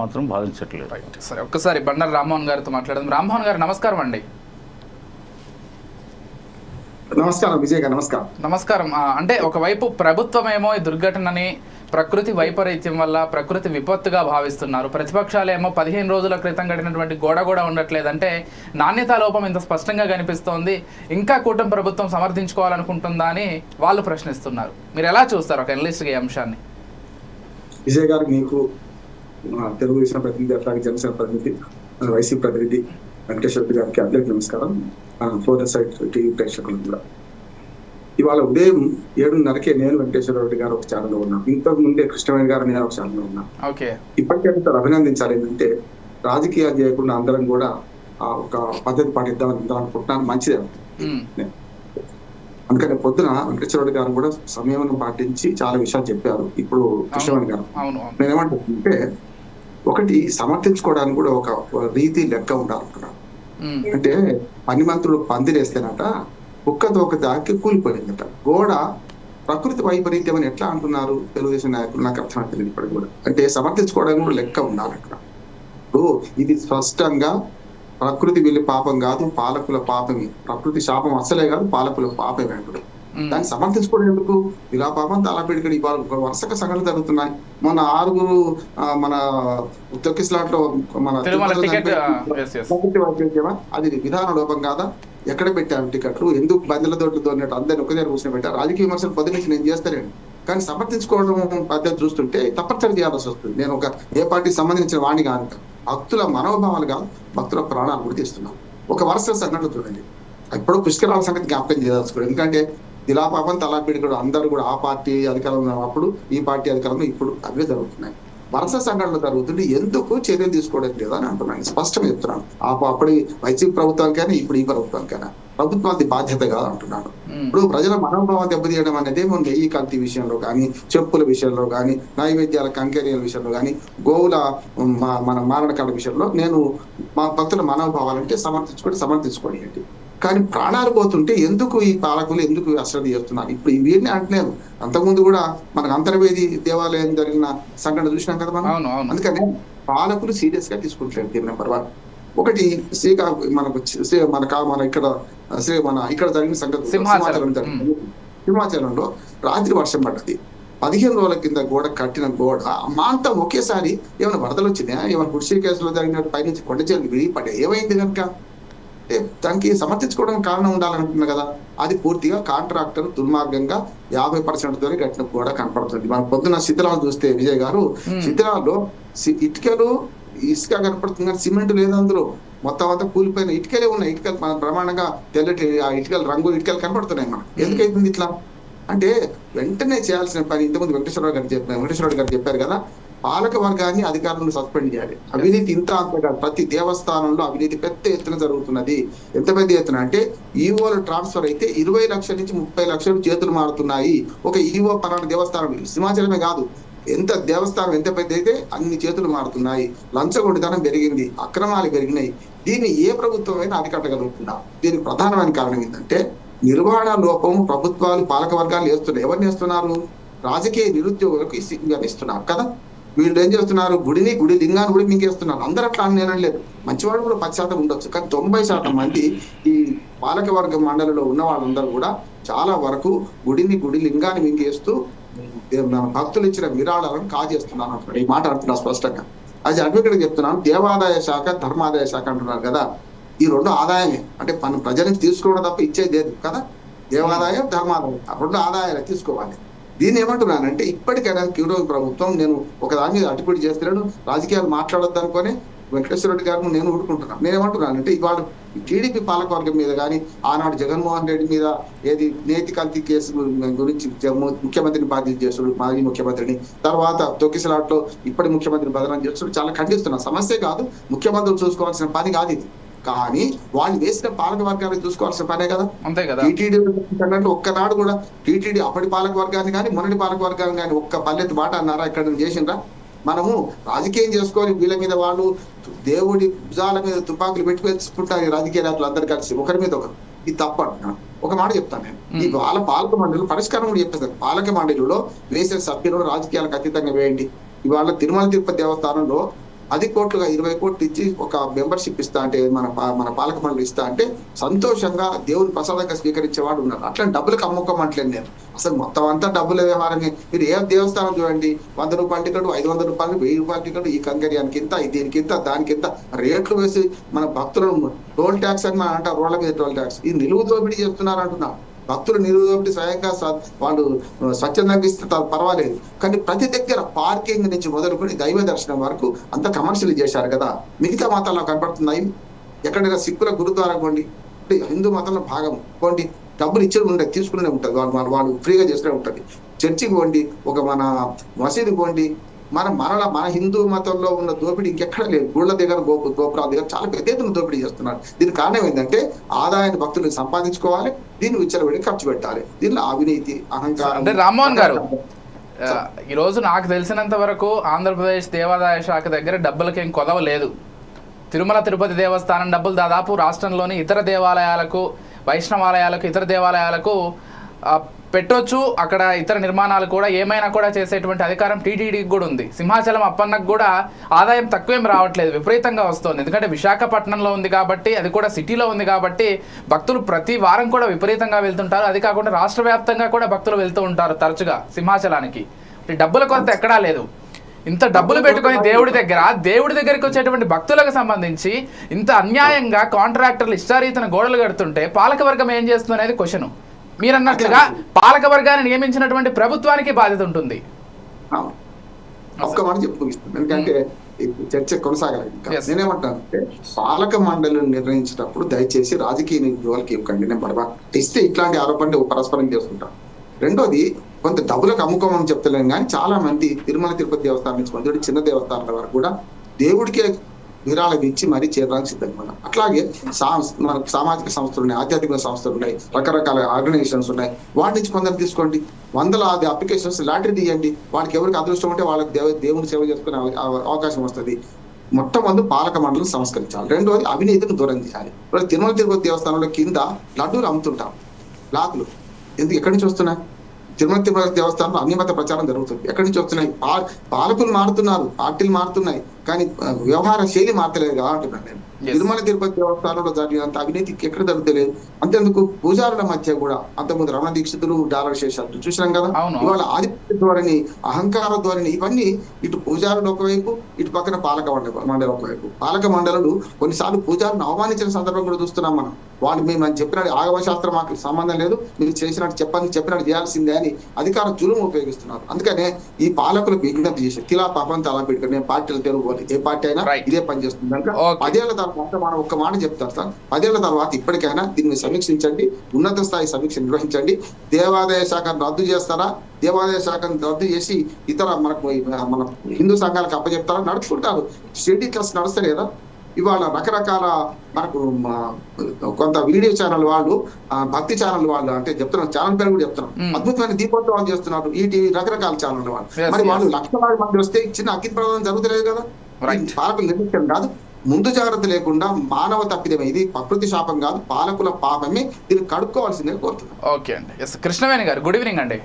మాత్రం బాధించట్లేదు. రైట్ సరే ఒక్కసారి బండారు రామ్మోహన్ గారితో మాట్లాడదాం. రామ్మోహన్ గారు నమస్కారం అండి. నమస్కారం విజయ్ గారు నమస్కారం. నమస్కారం. అంటే ఒకవైపు ప్రభుత్వం ఏమో ఈ దుర్ఘటనని ప్రకృతి వైపరీత్యం వల్ల ప్రకృతి విపత్తుగా భావిస్తున్నారు. ప్రతిపక్షాలు ఏమో పదిహేను రోజుల క్రితం కట్టినటువంటి గోడ కూడా ఉండట్లేదు. అంటే నాణ్యతా లోపం ఇంత స్పష్టంగా కనిపిస్తోంది. ఇంకా కూటమి ప్రభుత్వం సమర్థించుకోవాలనుకుంటుందా అని వాళ్ళు ప్రశ్నిస్తున్నారు. మీరు ఎలా చూస్తారు ఒక అనలిస్ట్గా ఈ అంశాన్ని? విజయ్ గారు మీకు తెలుగుదేశం ప్రతినిధి అట్లాగే జనసేన ప్రతినిధి ఆ, వైసీపీ ప్రతినిధి వెంకటేశ్వర గారికి అందరికీ నమస్కారం. ఫోర్ సైట్ టీవీ ప్రేక్షకులకు కూడా. ఇవాళ ఉదయం ఏడున్నరకే నేను వెంకటేశ్వర రెడ్డి గారు ఒక ఛానల్లో ఉన్నాం. ఇంతకు ముందే కృష్ణవేణి గారు నేను ఒక ఛానల్లో ఉన్నాం. ఓకే. ఇప్పటికే సార్ అభినందించాలి ఏంటంటే రాజకీయాలు చేయకుండా అందరం కూడా ఆ, ఒక పద్ధతి పాటిద్దామని అందరం అనుకుంటున్నాను. మంచిదే అందుకని పొద్దున వెంకటేశ్వర రెడ్డి గారు కూడా సమయం పాటించి చాలా విషయాలు చెప్పారు. ఇప్పుడు కృష్ణవేణి గారు. నేనేమంటుంటే ఒకటి సమర్థించుకోవడానికి కూడా ఒక రీతి లెక్క ఉండాలనుకున్నాను ఉమ్, అంటే పని మంత్రులు పందిరేస్తేనట కుక్క తోక దాకి కూలిపోయిందట. గోడ ప్రకృతి వైపరీత్యం అని ఎట్లా అంటున్నారు తెలుగుదేశం నాయకులు? నాకు అర్థమవుతుంది ఇప్పటికి కూడా. అంటే సమర్థించుకోవడానికి కూడా లెక్క ఉండాలి అక్కడ ఇప్పుడు ఇది స్పష్టంగా ప్రకృతి వీళ్ళ పాపం కాదు పాలకుల పాపమే. ప్రకృతి శాపం అసలే కాదు పాలకుల పాపమే ఉమ్, దాన్ని సమర్థించుకోవడం ఎందుకు? ఇలా పాపం తలపెడికడి ఇవాళ వరుసగా సంఘటనలు జరుగుతున్నాయి. మొన్న ఆరుగురు మన తొక్కిస్లాట్లో మన? అది విధాన లోపం కాదా? ఎక్కడ పెట్టారు టికెట్లు? ఎందుకు బందెల దొడ్లు దొరినట్టు అందరిని ఒక దగ్గర కూర్చొని పెట్టారు? రాజకీయ విమర్శలు పొద్దు నుంచి నేను చేస్తాను కానీ సమర్థించుకోవడం పద్ధతి చూస్తుంటే తప్పనిసరి చేయాల్సి వస్తుంది. నేను ఒక ఏ పార్టీకి సంబంధించిన వాణి కాదు. భక్తుల మనోభావాలు కాదు భక్తుల ప్రాణాలు కూడా తీస్తున్నాం. ఒక వరుస సంఘటన చూడండి. ఇప్పుడు పుష్కరాల సంగతి జ్ఞాపకం చేయదలుచుకోండి ఎందుకంటే ఇలా పాపం తలా పిడికడు అందరూ కూడా ఆ పార్టీ అధికారంలో ఉన్నప్పుడు ఈ పార్టీ అధికారంలో ఇప్పుడు అవే జరుగుతున్నాయి. వరుస సంఘటనలు జరుగుతుంటే ఎందుకు చర్యలు తీసుకోవడం లేదా అని అంటున్నాను స్పష్టంగా చెప్తున్నాను. ఆ అప్పుడు వైసీపీ ప్రభుత్వానికైనా ఇప్పుడు ఈ ప్రభుత్వానికైనా ప్రభుత్వానికి బాధ్యత కాదు అంటున్నాను. ఇప్పుడు ప్రజల మనోభావం దెబ్బతీయడం అనేది మన నెయ్యి కల్తీ విషయంలో కానీ చెప్పుల విషయంలో కానీ నైవేద్యాల కంకేరీల విషయంలో కానీ గోవుల మన మారణకాల విషయంలో నేను మా భక్తుల మనోభావాలంటే సమర్థించుకొని సమర్థించుకోండి కానీ ప్రాణాలు పోతుంటే ఎందుకు ఈ పాలకులు ఎందుకు అశ్రద్ధ చేస్తున్నారు? ఇప్పుడు వీరిని అంటలేదు అంతకుముందు కూడా మనకు అంతర్వేది దేవాలయం జరిగిన సంఘటన చూసినాం కదా మనం? అందుకని పాలకులు సీరియస్గా తీసుకుంటలేదు దీని నెంబర్ వన్. ఒకటి శ్రీకా మనకు మన మన ఇక్కడ శ్రీ మన ఇక్కడ జరిగిన సంగతి సింహాచలం. జరిగింది. సింహాచలంలో రాత్రి వర్షం పడ్డది. పదిహేను రోజుల కింద గోడ కట్టిన గోడ మాంతం ఒకేసారి ఏమైనా వరదలు వచ్చినాయా? ఏమైనా గుడిసే కేసులో జరిగినట్టు పైనుంచి కొండ చెల్లి విరిగి పడ్డాయి? ఏమైంది కనుక దానికి సమర్థించుకోవడానికి కారణం ఉండాలనుకున్నా కదా అది పూర్తిగా కాంట్రాక్టర్ దుర్మార్గంగా యాభై పర్సెంట్ తోని కట్టిన కూడా కనపడుతుంది. మన పొద్దున శిథిలాలు చూస్తే విజయ్ గారు. శిథిలాల్లో ఇటుకలు ఇసుక కనపడుతుంది కానీ సిమెంట్ లేదు అందులో. మొత్తం అంతా కూలిపోయిన ఇటుకలే ఉన్నాయి. ఇటుకలు మన ప్రమాణంగా తెల్లటి ఆ ఇటుకలు రంగు ఇటుకలు కనపడుతున్నాయి మనం ఎందుకైతుంది ఇట్లా? అంటే వెంటనే చేయాల్సిన పని ఇంతకుముందు వెంకటేశ్వరరావు గారు చెప్పారు వెంకటేశ్వరరావు గారు చెప్పారు కదా పాలక వర్గాన్ని అధికారులను సస్పెండ్ చేయాలి. అవినీతి ఇంత అంతగా ప్రతి దేవస్థానంలో అవినీతి పెద్ద ఎత్తున జరుగుతున్నది. ఎంత పెద్ద ఎత్తున అంటే ఈవోల ట్రాన్స్ఫర్ అయితే ఇరవై లక్షల నుంచి ముప్పై లక్షలు చేతులు మారుతున్నాయి. ఒక ఈవో పలానా దేవస్థానం సింహాచలమే కాదు. ఎంత దేవస్థానం ఎంత పెద్ద అయితే అన్ని చేతులు మారుతున్నాయి. లంచగొండితనం పెరిగింది. అక్రమాలు పెరిగినాయి. దీన్ని ఏ ప్రభుత్వం అయినా దీనికి ప్రధానమైన కారణం ఏంటంటే నిర్వహణ లోపం ప్రభుత్వాలు పాలక వర్గాలు వేస్తున్నాయి ఎవరిని వేస్తున్నారు? రాజకీయ నిరుద్యోగులకు ఇస్తున్నారు కదా. వీళ్ళు ఏం చేస్తున్నారు? గుడిని గుడి లింగాన్ని కూడా మింగేస్తున్నారు. అందరూ అట్లా అని లేదు మంచివాడు కూడా పది శాతం ఉండొచ్చు. కానీ తొంభై శాతం మంది ఈ పాలకవర్గ మండలిలో ఉన్న వాళ్ళందరూ కూడా చాలా వరకు గుడిని గుడి లింగాన్ని మింగేస్తూ భక్తులు ఇచ్చిన విరాళాలను కాజేస్తున్నాను అంటున్నాడు. ఈ మాట అంటున్నారు స్పష్టంగా. అది అడ్వకేట్ చెప్తున్నాను దేవాదాయ శాఖ ధర్మాదాయ శాఖ అంటున్నారు కదా. ఈ రెండు ఆదాయమే. అంటే మన ప్రజలకి తీసుకోవడం తప్ప ఇచ్చేది లేదు కదా. దేవాదాయం ధర్మాదాయం. ఆ రెండు ఆదాయాలు తీసుకోవాలి. దీన్ని ఏమంటున్నానంటే ఇప్పటికైనా క్యూరో ప్రభుత్వం నేను ఒక దాని మీద అటుపిడి చేస్తున్నాను రాజకీయాలు మాట్లాడొద్దు అనుకొని వెంకటేశ్వర రెడ్డి గారిని నేను ఊరుకుంటున్నాను నేను ఏమంటున్నానంటే ఇవాళ టీడీపీ పాలకవర్గం మీద కానీ ఆనాడు జగన్మోహన్ రెడ్డి మీద ఏది నేతి కల్తీ కేసు గురించి ముఖ్యమంత్రిని బాధ్యత చేస్తుడు మాజీ ముఖ్యమంత్రిని తర్వాత తొక్కిసలాట్లో ఇప్పటి ముఖ్యమంత్రిని బదనం చేస్తుడు చాలా ఖండిస్తున్నా. సమస్య కాదు ముఖ్యమంత్రులు చూసుకోవాల్సిన పని కాదు ఇది. కానీ వాళ్ళు వేసిన పాలక వర్గాన్ని చూసుకోవాల్సిన పనే కదా. అంతే కదా. టీటీడీ అన్నట్టు ఒక్కనాడు కూడా టీటీడీ అప్పటి పాలక వర్గాన్ని కానీ మొన్నటి పాలక వర్గాన్ని కానీ ఒక్క పల్లెత్తు మాట అన్నారా? ఇక్కడ నుంచి చేసిండ్రా? మనము రాజకీయం చేసుకొని వీళ్ళ మీద వాళ్ళు దేవుడి భుజాల మీద తుపాకులు పెట్టి వేసుకుంటారు ఈ రాజకీయ నాయకులు అందరు కలిసి. ఒకరి మీద ఒకరు. ఇది తప్పు అంటున్నాను ఒక మాట చెప్తాను నేను. ఈ వాళ్ళ పాలక మండలి పరిష్కారం కూడా చెప్పేస్తారు పాలక మండలిలో వేసే సభ్యులను రాజకీయాలకు అతీతంగా వేయండి. ఇవాళ తిరుమల తిరుపతి దేవస్థానంలో అది కోట్లుగా ఇరవై కోట్లు ఇచ్చి ఒక మెంబర్షిప్ ఇస్తా అంటే మన మన పాలక మండలి ఇస్తా అంటే సంతోషంగా దేవుని ప్రసాదంగా స్వీకరించేవాడు ఉన్నారు. అట్లా డబ్బులకు అమ్ముకోమంటలేదు నేను. అసలు మొత్తం అంతా డబ్బుల వ్యవహారమే. మీరు ఏ దేవస్థానం చూడండి వంద రూపాయల టికెట్ ఐదు వందల రూపాయలు వెయ్యి రూపాయల టికెట్ ఈ కంకర్యానికి ఇంత దీనికి ఇంత దానికి ఇంత రేట్లు వేసి మన భక్తులను టోల్ ట్యాక్స్ అని మనం అంటారు రోడ్ల మీద టోల్ ట్యాక్స్. ఈ నిలువు దోపిడీ చేస్తున్నారు అంటున్నాను భక్తులు నిలువు స్వయంగా వాళ్ళు స్వచ్ఛందంగా ఇస్తే పర్వాలేదు. కానీ ప్రతి దగ్గర పార్కింగ్ నుంచి మొదలుకొని దైవ దర్శనం వరకు అంత కమర్షియల్ చేశారు కదా. మిగతా మతాల్లో కనపడుతున్నాయి. ఎక్కడైనా సిక్కుల గురుద్వారా కొండి హిందూ మతంలో భాగం. కొండి డబ్బులు ఇచ్చి ఉండే తీసుకునే ఉంటుంది. వాళ్ళు వాళ్ళు వాళ్ళు ఫ్రీగా చేస్తూనే ఉంటుంది. చర్చికి పోండి. ఒక మన మసీదు పోండి. మన మరల మన హిందూ మతంలో ఉన్న దోపిడీ ఇంకెక్కడ లేదు. గుళ్ళ దగ్గర గోపు గోపురాల దగ్గర చాలా పెద్ద ఎత్తున దోపిడీ చేస్తున్నారు. దీనికి కారణం ఏంటంటే ఆదాయాన్ని భక్తులు సంపాదించుకోవాలి. దీన్ని విచ్చలవిడి ఖర్చు పెట్టాలి దీనిలో అవినీతి అహంకారం అంటే రామ్మోహన్ గారు ఈ రోజు నాకు తెలిసినంత వరకు ఆంధ్రప్రదేశ్ దేవాదాయ శాఖ దగ్గర డబ్బులకి ఏం కొదవ లేదు తిరుమల తిరుపతి దేవస్థానం డబ్బులు దాదాపు రాష్ట్రంలోని ఇతర దేవాలయాలకు వైష్ణవాలయాలకు ఇతర దేవాలయాలకు పెట్టొచ్చు. అక్కడ ఇతర నిర్మాణాలు కూడా ఏమైనా కూడా చేసేటువంటి అధికారం టీటీడీకి కూడా ఉంది. సింహాచలం అప్పన్నకు కూడా ఆదాయం తక్కువేం రావట్లేదు. విపరీతంగా వస్తుంది. ఎందుకంటే విశాఖపట్నంలో ఉంది కాబట్టి అది కూడా సిటీలో ఉంది కాబట్టి భక్తులు ప్రతి వారం కూడా విపరీతంగా వెళ్తుంటారు. అది కాకుండా రాష్ట్ర వ్యాప్తంగా కూడా భక్తులు వెళ్తూ ఉంటారు తరచుగా సింహాచలానికి. డబ్బుల కొరత ఎక్కడా లేదు. ఇంత డబ్బులు పెట్టుకొని దేవుడి దగ్గర దేవుడి దగ్గరికి వచ్చేటువంటి భక్తులకు సంబంధించి ఇంత అన్యాయంగా కాంట్రాక్టర్లు ఇష్టారీతన గోడలు కడుతుంటే పాలకవర్గం ఏం చేస్తుంది అనేది క్వశ్చన్. మీరు అన్నట్లుగా పాలక వర్గాన్ని నియమించినటువంటి ప్రభుత్వానికి బాధ్యత ఉంటుంది. ఒక్క మాట చెప్పు ముగిస్తాను ఎందుకంటే చర్చ కొనసాగాలి. నేనేమంటానంటే పాలక మండలిని నిర్ణయించేటప్పుడు దయచేసి రాజకీయ జోలికి ఇవ్వకండి నేను ఇస్తే ఇట్లాంటి ఆరోపణలు పరస్పరం చేసుకుంటాం రెండోది కొంత డబ్బులకు అమ్ముకోమని చెప్తలేను కానీ చాలా మంది తిరుమల తిరుపతి దేవస్థానం నుంచి మొదటి చిన్న దేవస్థానాల వరకు కూడా దేవుడికే విరాళం ఇచ్చి మరీ చేరడానికి సిద్ధంగా అట్లాగే మన సామాజిక సంస్థలు ఉన్నాయి ఆధ్యాత్మిక సంస్థలు ఉన్నాయి రకరకాల ఆర్గనైజేషన్స్ ఉన్నాయి. వాటి నుంచి కొందరు తీసుకోండి. వందలాది అప్లికేషన్స్ లాటరీ తీయండి. వాళ్ళకి ఎవరికి అదృష్టం ఉంటే వాళ్ళకి దేవ దేవుని సేవ చేసుకునే అవకాశం వస్తుంది. మొట్టమొదటి పాలక మండలం సంస్కరించాలి. రెండోది అవినీతిని దూరం చేయాలి. ఇప్పుడు తిరుమల తిరుపతి దేవస్థానంలో కింద లడ్డూలు అమ్ముతుంటాం. లాకులు. ఎందుకు? ఎక్కడి నుంచి వస్తున్నాయి? తిరుమల తిరుపతి దేవస్థానంలో అన్ని మత ప్రచారం జరుగుతుంది. ఎక్కడి నుంచి వస్తున్నాయి? పాలకులు మారుతున్నారు. పార్టీలు మారుతున్నాయి. కానీ వ్యవహార శైలి మార్చలేదు కదా అంటున్నాను నేను. తిరుమల తిరుపతి దేవస్థానంలో జరిగినంత అవినీతికి ఎక్కడ జరుగుతలేదు. అంతేందుకు పూజారుల మధ్య కూడా అంతకుముందు రమణ దీక్షితులు డాలర్ శేషాలు చూసినాం కదా. ఇవాళ ఆధిపత్య ధోరణి అహంకార ధోరణి ఇవన్నీ ఇటు పూజారులు ఒకవైపు ఇటు పక్కన పాలక మండలి మండలి ఒకవైపు. పాలక మండలుడు కొన్నిసార్లు పూజారులను అవమానించిన సందర్భం కూడా చూస్తున్నాం మనం. వాళ్ళు మేము అని చెప్పినట్టు ఆగమ శాస్త్రం మాకు సంబంధం లేదు మీరు చేసినట్టు చెప్పని చెప్పినట్టు చేయాల్సిందే అని అధికార జులుము ఉపయోగిస్తున్నారు. అందుకనే ఈ పాలకులకు విజ్ఞప్తి చేసి తిలా పాపం తలా పెట్టుకుని నేను పార్టీలు తెలుగుకోవాలి ఏ పార్టీ అయినా. ఇదే పని చేస్తుంది కనుక. పదేళ్ళ తర్వాత మనం ఒక్క మాట చెప్తారు సార్. పదేళ్ళ తర్వాత ఇప్పటికైనా దీన్ని సమీక్షించండి. ఉన్నత స్థాయి సమీక్ష నిర్వహించండి. దేవాదాయ శాఖను రద్దు చేస్తారా? దేవాదాయ శాఖను రద్దు చేసి ఇతర మనకు మన హిందూ సంఘాలకు అప్పచెప్తారా నడుచుకుంటారు. షెడ్యూల్ క్లాస్ నడుస్తాయి కదా ఇవాళ రకరకాల మనకు కొంత వీడియో ఛానల్ వాళ్ళు భక్తి ఛానల్ వాళ్ళు అంటే చెప్తున్నాం ఛానల్ పేరు కూడా చెప్తున్నాం Hmm. అద్భుతమైన దీపోత్సవాలు చేస్తున్నారు. ఈ టీవీ రకరకాల ఛానల్ వాళ్ళు. మరి వాళ్ళు. లక్షలాది మంది వస్తే చిన్న అగ్ని ప్రమాదం జరుగుతలేదు కదా? పాలకులు నిర్మించడం కాదు. ముందు జాగ్రత్త లేకుండా మానవ తప్పిదమే ఇది ప్రకృతి శాపం కాదు పాలకుల పాపమే దీన్ని కడుక్కోవాల్సిందే కోరుతున్నాను ఓకే అండి. ఎస్ కృష్ణవేణి గారు గుడ్ ఈవినింగ్ అండి.